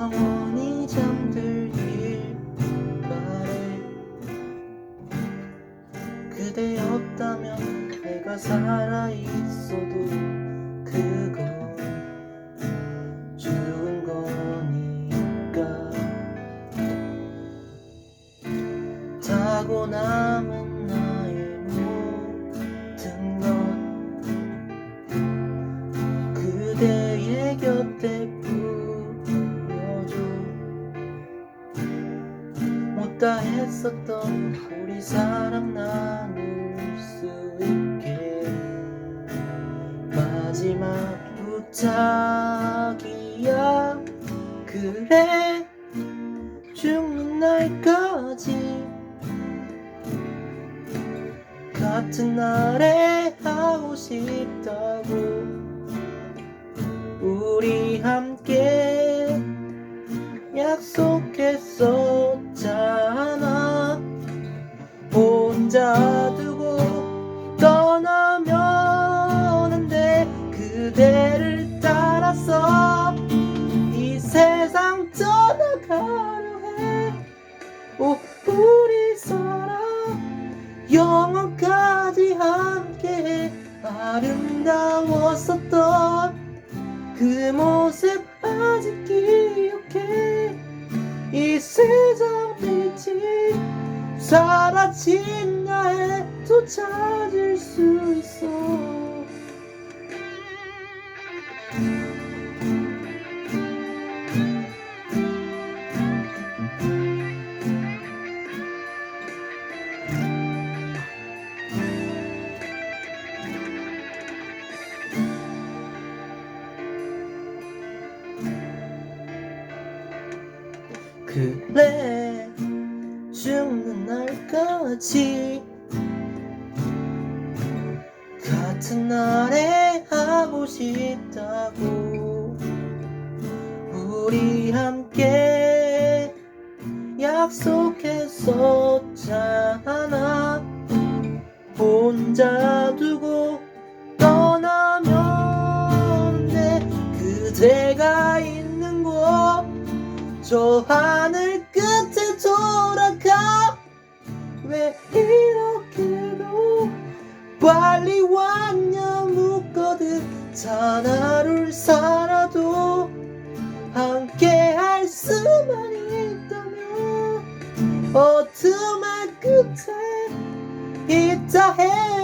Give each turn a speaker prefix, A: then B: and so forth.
A: 영원히 잠들길 바래. 그대 없다면 내가 살아있어도 그거 좋은 거니까. 타고 남은 못다 했었던 우리 사랑 나눌 수 있게. 마지막 부탁이야. 그래 죽는 날까지. 같은 날에 하고 싶다고 우리 함께 약속했었 혼자 두고 떠나면 안돼 그대를 따라서 이 세상 떠나가려 해. 오, 우리 사랑 영원까지 함께 아름다웠었던 그 모습 아직 기억해. 이 세상 빛이 사라진 찾을 수 있어. 그래 죽는 날까지 같은 날에 하고 싶다고. 우리 함께 약속했었잖아. 혼자 두고 떠나면 돼. 그대가 있는 곳. 저 하늘 끝에 돌아가. 왜 이렇게도 빨리 묻거든 단 하루를 살아도 함께 할 수만 있다면 어둠의 끝에 있다 해